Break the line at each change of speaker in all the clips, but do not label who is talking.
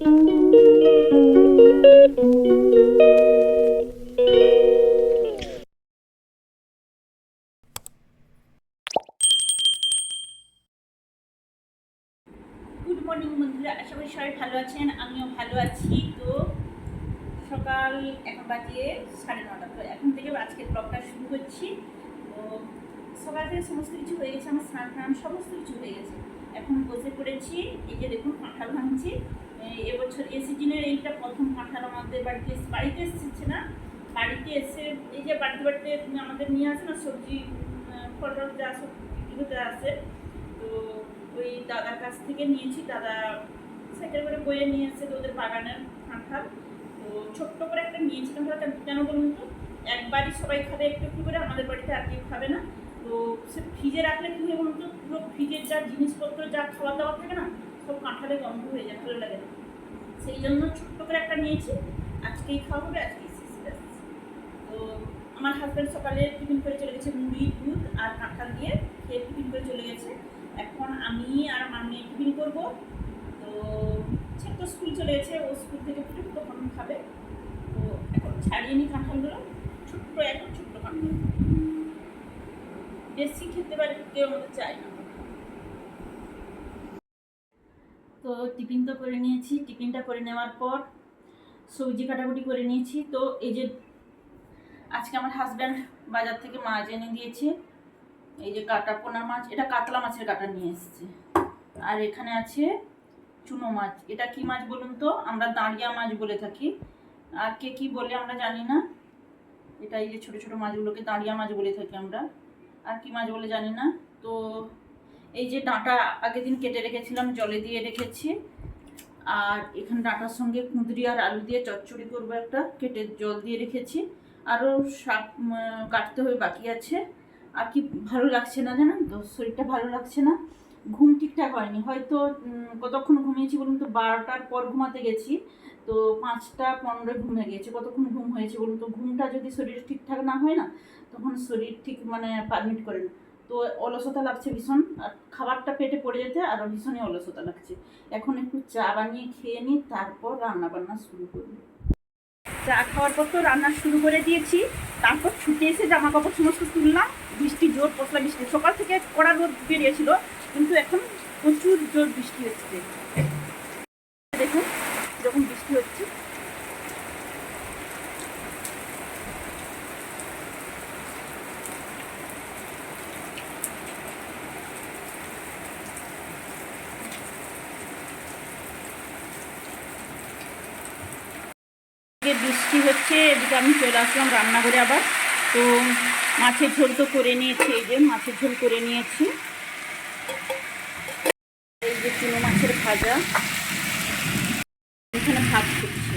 Morning বন্ধুরা। আশা করি সবাই ভালো আছেন, আমিও ভালো আছি। তো সকাল এখন বাজিয়ে সাড়ে নটা। তো এখন থেকে আজকের ব্লগটা শুরু করছি। তো সকাল থেকে সমস্ত কিছু হয়ে গেছে, আমার স্নান টান সমস্ত কিছু হয়ে গেছে। এখন বসে পড়েছি, এই যে দেখুন, কাঁঠাল ভাঙছি। এবছর এ সিজনের এইটা প্রথম কাঁঠাল আমাদের বাড়িতে এসে- বাড়িতে এসেছে না, বাড়িতে এসে এই যে বাড়িতে বাড়িতে আমাদের নিয়ে আসে না সবজি টল যা সব এগুলোতে আসে তো ওই দাদার কাছ থেকে নিয়েছি। দাদা সাইকেল করে বয়ে নিয়ে এসে ওদের বাগানের কাঁঠাল। তো ছোট্ট করে একটা নিয়েছিলাম কেন বলুন তো? একবারই সবাই খাবে একটু একটু করে আমাদের বাড়িতে আর কেউ খাবে না। তো সে ফ্রিজে রাখলে কী হয় বলুন তো? পুরো ফ্রিজের যা জিনিসপত্র, যা খাওয়া দাওয়া থাকে না সব কাঁঠালে গন্ধ হয়ে যায়, ভালো লাগে না। সেই জন্য ছোট্ট করে একটা নিয়েছি। আজকেই খাওয়া হবে আজকেই তো আমার হাজব্যান্ড সকালে টিফিন করে চলে গেছে মুড়ি, দুধ আর কাঁঠাল দিয়ে খেয়ে টিফিন করে চলে গেছে। এখন আমি আর আমার মেয়ে টিফিন করব। তো ছোট্ট স্কুল চলে গেছে, ও স্কুল থেকে ফিরে তখন খাবে। তো এখন ছাড়িয়ে নিই কাঁঠালগুলো। ছোট্ট এখন, ছোট্ট কাঁঠাল। বেশি খেতে পারে, কেউ আমাদের চায় না। তো টিফিন তো করে নিয়েছি, টিফিনটা করে নেওয়ার পর সবজি কাটাকুটি করে নিয়েছি। তো এই যে আজকে আমার হাজব্যান্ড বাজার থেকে মাছ এনে দিয়েছে, এই যে কাটা পোনা মাছ, এটা কাতলা মাছের কাটা নিয়ে এসেছে। আর এখানে আছে চুনো মাছ। এটা কি মাছ বলুন তো? আমরা দাঁড়িয়া মাছ বলে থাকি। আর কে কি বলে আমরা জানি না। এটা এই যে ছোটো ছোটো মাছগুলোকে দাঁড়িয়া মাছ বলে থাকি আমরা। আর কি মাছ বলে জানি না। তো এই যে ডাঁটা আগের দিন কেটে রেখেছিলাম, জলে দিয়ে রেখেছি। আর এখানে ডাঁটার সঙ্গে কুঁদরি আর আলু দিয়ে চচ্চড়ি করব একটা, কেটে জল দিয়ে রেখেছি। আরও শাক কাটতে হবে বাকি আছে। আর কি ভালো লাগছে না জানেন? তো শরীরটা ভালো লাগছে না। ঘুম ঠিকঠাক হয়নি। হয়তো কতক্ষণ ঘুমিয়েছি বলুন তো, বারোটার পর ঘুমাতে গেছি। তো পাঁচটা পনেরো ঘুমে গেছে কতক্ষণ ঘুম হয়েছে বলুন তো? ঘুমটা যদি শরীর ঠিকঠাক না হয় না, তখন শরীর ঠিক মানে পারমিট করে না। তো অলসতা লাগছে ভীষণ, আর খাবারটা পেটে পড়ে যেতে আরও ভীষণই অলসতা লাগছে। এখন একটু চা বানিয়ে খেয়ে নিই, তারপর রান্না বান্না শুরু করব। চা খাওয়ার পর তো রান্না শুরু করে দিয়েছি, তারপর ছুটে এসে জামা কাপড় সমস্ত তুললাম, বৃষ্টি জোর, পশলা বৃষ্টি। সকাল থেকে কড়া রোদ বেরিয়েছিল, কিন্তু এখন প্রচুর জোর বৃষ্টি হচ্ছে দেখুন যখন বৃষ্টি হচ্ছে এদিকে বৃষ্টি হচ্ছে, এদিকে আমি চলে আসলাম রান্নাঘরে আবার। তো মাছের ঝোল তো করে নিয়েছি, এই যে মাছের ঝোল করে নিয়েছি। এই যে চুনো মাছের ভাজা। এখানে ভাত করছে।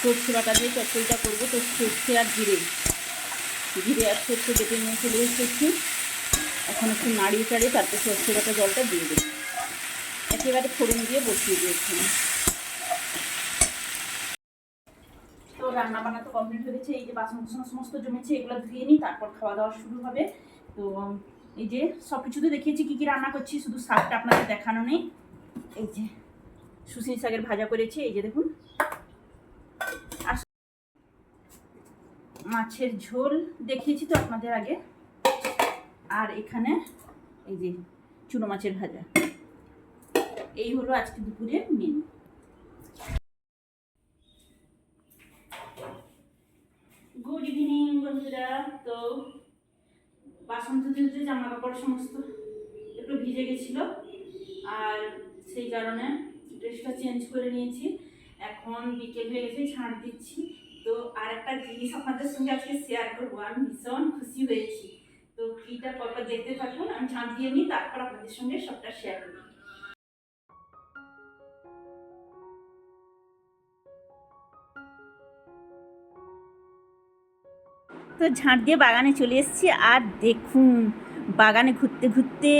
সর্ষে দিয়ে চচ্চড়িটা করব, তো সর্ষে আর জিরে। জিরে আর সর্ষে বেটে নিয়ে চলে এসেছি। এখন একটু নাড়িয়ে চাড়িয়ে তারপর সর্ষে বাটা জলটা দিয়ে দেবো। একেবারে ফোড়ন দিয়ে বসিয়ে দিয়েছি তো রান্না বান্না তো কমপ্লিট হয়ে গেছে, এই যে বাসন কুসন সমস্ত জমেছে, এগুলো ধুয়ে নিই, তারপর খাওয়া দাওয়া শুরু হবে। তো এই যে সব কিছুতে দেখিয়েছি, কী কী রান্না করছি, শুধু শাকটা আপনাদের দেখানো নেই। এই যে সুশীল শাকের ভাজা করেছি, এই যে দেখুন। আর মাছের ঝোল দেখিয়েছি তো আপনাদের আগে। আর এখানে এই যে চুনো মাছের ভাজা। এই হলো আজকে দুপুরের মেনু। গুড ইভিনিং বন্ধুরা। তো বাসন ধুতে ধুতে জামা কাপড় সমস্ত একটু ভিজে গেছিল, আর সেই কারণে ড্রেসটা চেঞ্জ করে নিয়েছি। এখন বিকেল হয়ে গেছে, ছাড় দিচ্ছি। তো আর একটা জিনিস আপনাদের সঙ্গে আজকে শেয়ার করব। আমি ভীষণ খুশি হয়েছি। কিটা পরপর দেখতে থাকুন, আমি ঝাঁপ দিয়ে নিই, তারপর আপনাদের সঙ্গে সবটা শেয়ার করব তো ঝাঁট দিয়ে বাগানে চলে এসেছি, আর দেখুন, বাগানে ঘুরতে ঘুরতে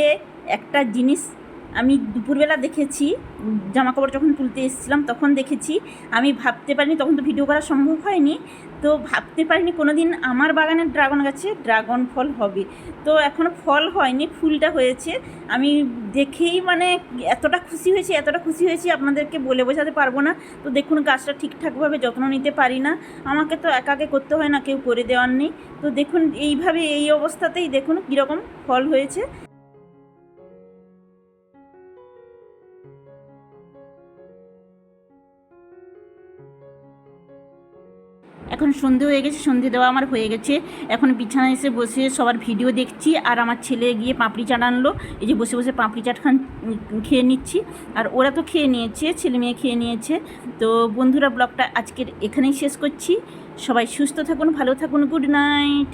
একটা জিনিস আমি দুপুরবেলা দেখেছি জামা কাপড় যখন তুলতে এসেছিলাম তখন দেখেছি। আমি ভাবতে পারিনি তখন তো ভিডিও করা সম্ভব হয়নি তো ভাবতে পারিনি কোনো দিন আমার বাগানের ড্রাগন গাছে ড্রাগন ফল হবে। তো এখনও ফল হয়নি, ফুলটা হয়েছে। আমি দেখেই মানে এতটা খুশি হয়েছি, এতটা খুশি হয়েছি আপনাদেরকে বলে বোঝাতে পারব না। তো দেখুন গাছটা ঠিকঠাকভাবে যত্ন নিতে পারি না। আমাকে তো একাকে করতে হয় না, কেউ করে দেওয়ার নেই। তো দেখুন এইভাবে এই অবস্থাতেই দেখুন কীরকম ফল হয়েছে। এখন সন্ধে হয়ে গেছে, সন্ধে দেওয়া আমার হয়ে গেছে। এখন বিছানায় এসে বসে সবার ভিডিও দেখছি আর আমার ছেলে গিয়ে পাঁপড়ি চাট আনলো। এই যে বসে বসে পাঁপড়ি চাট খান খেয়ে নিচ্ছি। আর ওরা তো খেয়ে নিয়েছে, ছেলে মেয়ে খেয়ে নিয়েছে। তো বন্ধুরা, ব্লগটা আজকের এখানেই শেষ করছি। সবাই সুস্থ থাকুন, ভালো থাকুন গুড নাইট